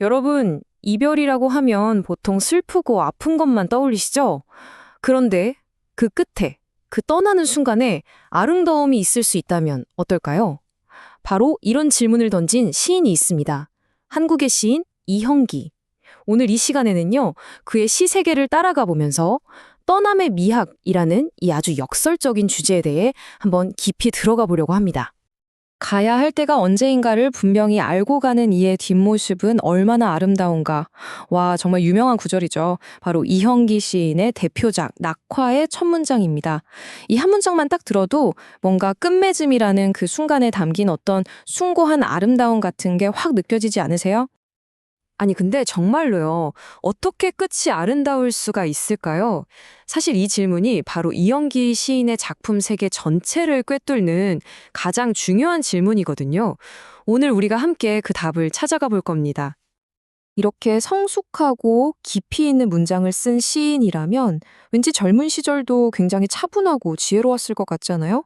여러분, 이별이라고 하면 보통 슬프고 아픈 것만 떠올리시죠? 그런데 그 끝에, 그 떠나는 순간에 아름다움이 있을 수 있다면 어떨까요? 바로 이런 질문을 던진 시인이 있습니다. 한국의 시인 이형기. 오늘 이 시간에는요, 그의 시 세계를 따라가 보면서 떠남의 미학이라는 이 아주 역설적인 주제에 대해 한번 깊이 들어가 보려고 합니다. 가야 할 때가 언제인가를 분명히 알고 가는 이의 뒷모습은 얼마나 아름다운가. 와, 정말 유명한 구절이죠. 바로 이형기 시인의 대표작 낙화의 첫 문장입니다. 이 한 문장만 딱 들어도 뭔가 끝맺음이라는 그 순간에 담긴 어떤 숭고한 아름다움 같은 게 확 느껴지지 않으세요? 아니, 근데 정말로요. 어떻게 끝이 아름다울 수가 있을까요? 사실 이 질문이 바로 이영기 시인의 작품 세계 전체를 꿰뚫는 가장 중요한 질문이거든요. 오늘 우리가 함께 그 답을 찾아가 볼 겁니다. 이렇게 성숙하고 깊이 있는 문장을 쓴 시인이라면 왠지 젊은 시절도 굉장히 차분하고 지혜로웠을 것 같잖아요?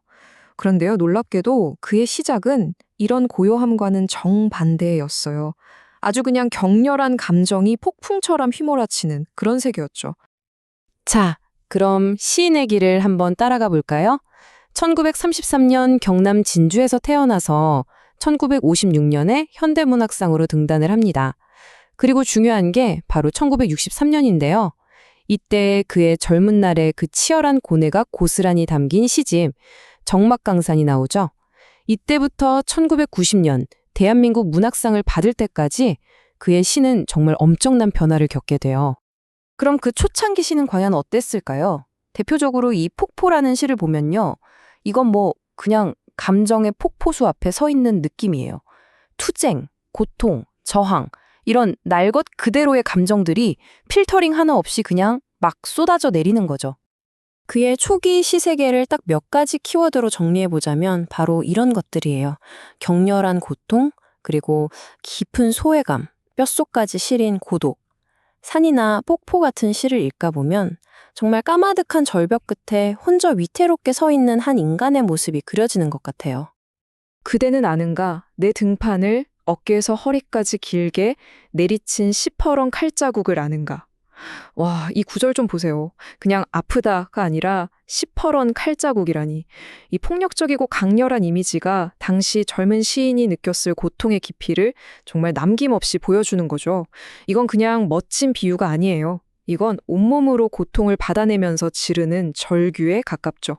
그런데요, 놀랍게도 그의 시작은 이런 고요함과는 정반대였어요. 아주 그냥 격렬한 감정이 폭풍처럼 휘몰아치는 그런 세계였죠. 자, 그럼 시인의 길을 한번 따라가 볼까요? 1933년 경남 진주에서 태어나서 1956년에 현대문학상으로 등단을 합니다. 그리고 중요한 게 바로 1963년인데요. 이때 그의 젊은 날의 그 치열한 고뇌가 고스란히 담긴 시집 정막강산이 나오죠. 이때부터 1990년 대한민국 문학상을 받을 때까지 그의 시는 정말 엄청난 변화를 겪게 돼요. 그럼 그 초창기 시는 과연 어땠을까요? 대표적으로 이 폭포라는 시를 보면요. 이건 뭐 그냥 감정의 폭포수 앞에 서 있는 느낌이에요. 투쟁, 고통, 저항, 이런 날 것 그대로의 감정들이 필터링 하나 없이 그냥 막 쏟아져 내리는 거죠. 그의 초기 시세계를 딱 몇 가지 키워드로 정리해보자면 바로 이런 것들이에요. 격렬한 고통, 그리고 깊은 소외감, 뼛속까지 시린 고독. 산이나 폭포 같은 시를 읽다 보면 정말 까마득한 절벽 끝에 혼자 위태롭게 서 있는 한 인간의 모습이 그려지는 것 같아요. 그대는 아는가 내 등판을 어깨에서 허리까지 길게 내리친 시퍼런 칼자국을 아는가. 와, 이 구절 좀 보세요. 그냥 아프다가 아니라 시퍼런 칼자국이라니. 이 폭력적이고 강렬한 이미지가 당시 젊은 시인이 느꼈을 고통의 깊이를 정말 남김없이 보여주는 거죠. 이건 그냥 멋진 비유가 아니에요. 이건 온몸으로 고통을 받아내면서 지르는 절규에 가깝죠.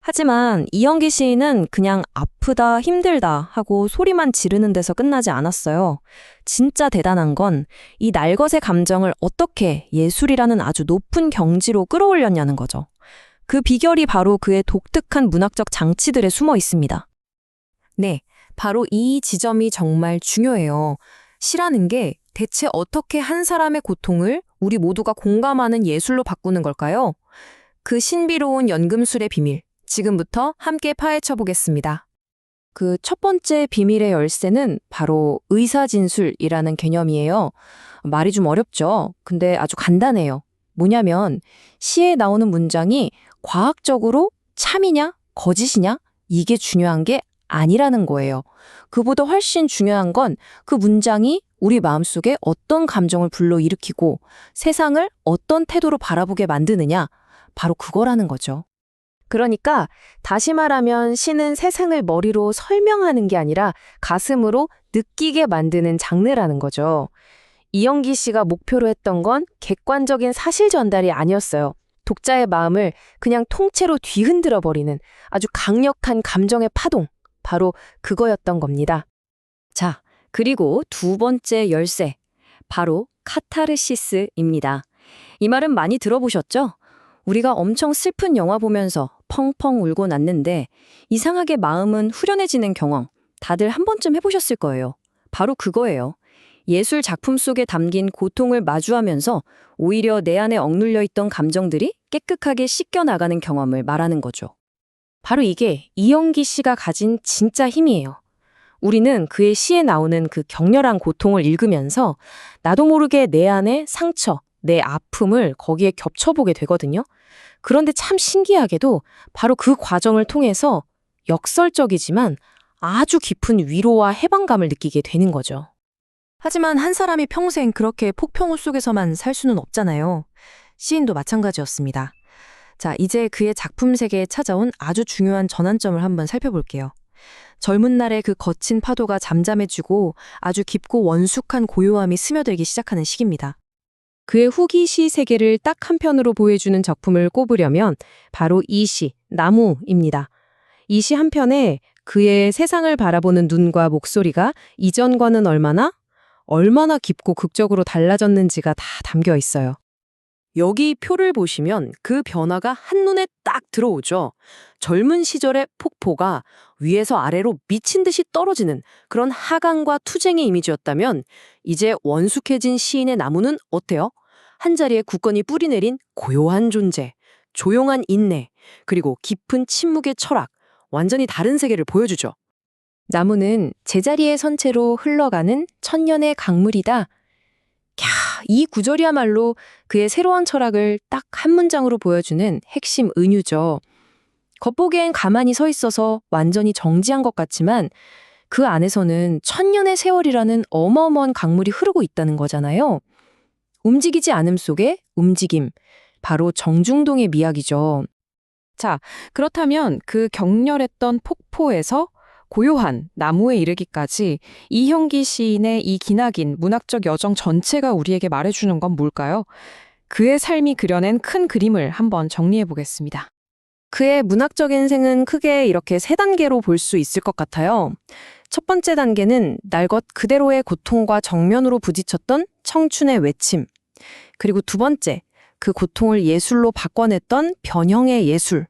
하지만 이영기 시인은 그냥 아프다, 힘들다 하고 소리만 지르는 데서 끝나지 않았어요. 진짜 대단한 건 이 날것의 감정을 어떻게 예술이라는 아주 높은 경지로 끌어올렸냐는 거죠. 그 비결이 바로 그의 독특한 문학적 장치들에 숨어 있습니다. 네, 바로 이 지점이 정말 중요해요. 시라는 게 대체 어떻게 한 사람의 고통을 우리 모두가 공감하는 예술로 바꾸는 걸까요? 그 신비로운 연금술의 비밀, 지금부터 함께 파헤쳐 보겠습니다. 그 첫 번째 비밀의 열쇠는 바로 의사진술이라는 개념이에요. 말이 좀 어렵죠? 근데 아주 간단해요. 뭐냐면 시에 나오는 문장이 과학적으로 참이냐, 거짓이냐, 이게 중요한 게 아니라는 거예요. 그보다 훨씬 중요한 건 그 문장이 우리 마음속에 어떤 감정을 불러일으키고 세상을 어떤 태도로 바라보게 만드느냐, 바로 그거라는 거죠. 그러니까 다시 말하면 시는 세상을 머리로 설명하는 게 아니라 가슴으로 느끼게 만드는 장르라는 거죠. 이영기 씨가 목표로 했던 건 객관적인 사실 전달이 아니었어요. 독자의 마음을 그냥 통째로 뒤흔들어 버리는 아주 강력한 감정의 파동. 바로 그거였던 겁니다. 자, 그리고 두 번째 열쇠. 바로 카타르시스입니다. 이 말은 많이 들어보셨죠? 우리가 엄청 슬픈 영화 보면서 펑펑 울고 났는데 이상하게 마음은 후련해지는 경험 다들 한 번쯤 해보셨을 거예요. 바로 그거예요. 예술 작품 속에 담긴 고통을 마주하면서 오히려 내 안에 억눌려 있던 감정들이 깨끗하게 씻겨나가는 경험을 말하는 거죠. 바로 이게 이영기 씨가 가진 진짜 힘이에요. 우리는 그의 시에 나오는 그 격렬한 고통을 읽으면서 나도 모르게 내 안에 상처, 내 아픔을 거기에 겹쳐보게 되거든요. 그런데 참 신기하게도 바로 그 과정을 통해서 역설적이지만 아주 깊은 위로와 해방감을 느끼게 되는 거죠. 하지만 한 사람이 평생 그렇게 폭풍우 속에서만 살 수는 없잖아요. 시인도 마찬가지였습니다. 자, 이제 그의 작품 세계에 찾아온 아주 중요한 전환점을 한번 살펴볼게요. 젊은 날의 그 거친 파도가 잠잠해지고 아주 깊고 원숙한 고요함이 스며들기 시작하는 시기입니다. 그의 후기 시 세계를 딱 한 편으로 보여주는 작품을 꼽으려면 바로 이 시, 나무입니다. 이 시 한 편에 그의 세상을 바라보는 눈과 목소리가 이전과는 얼마나, 얼마나 깊고 극적으로 달라졌는지가 다 담겨 있어요. 여기 표를 보시면 그 변화가 한눈에 딱 들어오죠. 젊은 시절의 폭포가 위에서 아래로 미친 듯이 떨어지는 그런 하강과 투쟁의 이미지였다면 이제 원숙해진 시인의 나무는 어때요? 한자리에 굳건히 뿌리내린 고요한 존재, 조용한 인내, 그리고 깊은 침묵의 철학, 완전히 다른 세계를 보여주죠. 나무는 제자리의 선체로 흘러가는 천년의 강물이다. 캬, 이 구절이야말로 그의 새로운 철학을 딱 한 문장으로 보여주는 핵심 은유죠. 겉보기엔 가만히 서 있어서 완전히 정지한 것 같지만 그 안에서는 천년의 세월이라는 어마어마한 강물이 흐르고 있다는 거잖아요. 움직이지 않음 속에 움직임. 바로 정중동의 미학이죠. 자, 그렇다면 그 격렬했던 폭포에서 고요한 나무에 이르기까지 이형기 시인의 이 기나긴 문학적 여정 전체가 우리에게 말해주는 건 뭘까요? 그의 삶이 그려낸 큰 그림을 한번 정리해 보겠습니다. 그의 문학적 인생은 크게 이렇게 세 단계로 볼 수 있을 것 같아요. 첫 번째 단계는 날 것 그대로의 고통과 정면으로 부딪혔던 청춘의 외침. 그리고 두 번째, 그 고통을 예술로 바꿔냈던 변형의 예술.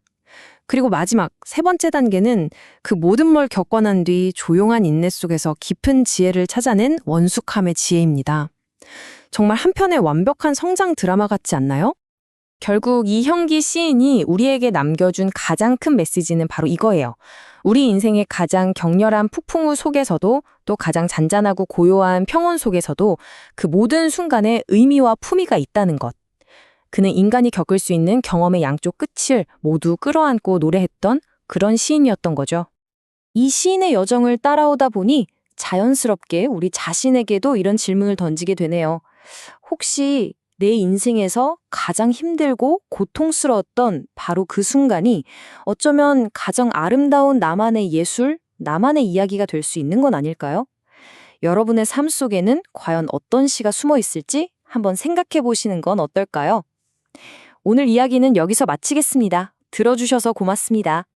그리고 마지막 세 번째 단계는 그 모든 걸 겪고 난 뒤 조용한 인내 속에서 깊은 지혜를 찾아낸 원숙함의 지혜입니다. 정말 한편의 완벽한 성장 드라마 같지 않나요? 결국 이형기 시인이 우리에게 남겨준 가장 큰 메시지는 바로 이거예요. 우리 인생의 가장 격렬한 폭풍우 속에서도 또 가장 잔잔하고 고요한 평온 속에서도 그 모든 순간에 의미와 품위가 있다는 것. 그는 인간이 겪을 수 있는 경험의 양쪽 끝을 모두 끌어안고 노래했던 그런 시인이었던 거죠. 이 시인의 여정을 따라오다 보니 자연스럽게 우리 자신에게도 이런 질문을 던지게 되네요. 혹시 내 인생에서 가장 힘들고 고통스러웠던 바로 그 순간이 어쩌면 가장 아름다운 나만의 예술, 나만의 이야기가 될 수 있는 건 아닐까요? 여러분의 삶 속에는 과연 어떤 시가 숨어 있을지 한번 생각해 보시는 건 어떨까요? 오늘 이야기는 여기서 마치겠습니다. 들어주셔서 고맙습니다.